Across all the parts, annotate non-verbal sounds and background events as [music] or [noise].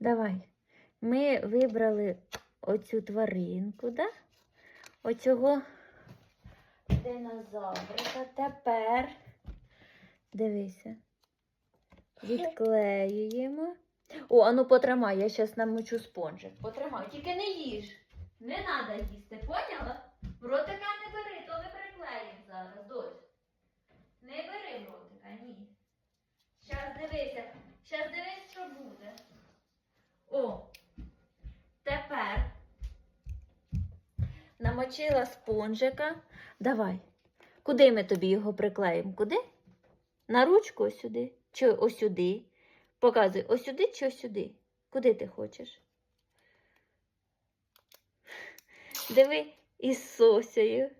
Давай. Ми вибрали оцю тваринку, да? Оцього динозаврика. Тепер дивися. Відклеюємо. О, а ну потримай, я зараз намочу спонжик. Потримай, тільки не їж. Не треба їсти, поняла? Ротика не бери, то не приклеїмо зараз, дось. Не бери в ротика, ні. Щас дивися, щас дивись, що буде. О, тепер намочила спонжика. Давай. Куди ми тобі його приклеїмо? Куди? На ручку сюди? Чи ось сюди? Показуй, ось сюди чи ось сюди? Куди ти хочеш? Диви із сосею.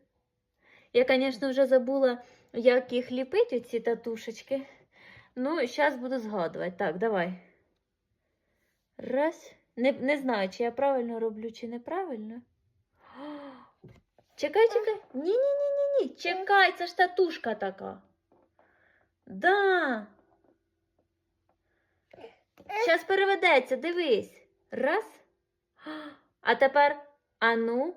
Я, звісно, вже забула, як їх ліпити, оці татушечки. Ну, зараз буду згадувати. Так, давай. Раз. Не, не знаю, чи я правильно роблю, чи неправильно. Чекай, чекай. Ні-ні-ні-ні. Чекай, це ж татушка така. Да. Зараз переведеться, дивись. Раз. А тепер ану.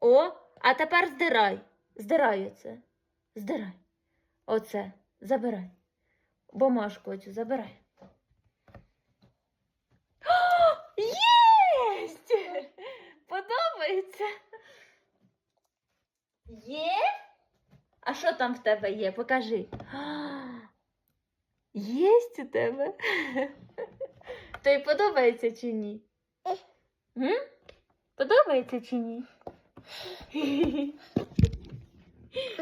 О, а тепер здирай. Здирай оце. Здирай. Оце. Забирай. Бумажку оцю забирай. О, Єсть! Подобається. Є? А що там в тебе є? Покажи. [gasps] Єсть у тебе. [laughs] Тобі подобається чи ні? М? Подобається чи ні? [laughs]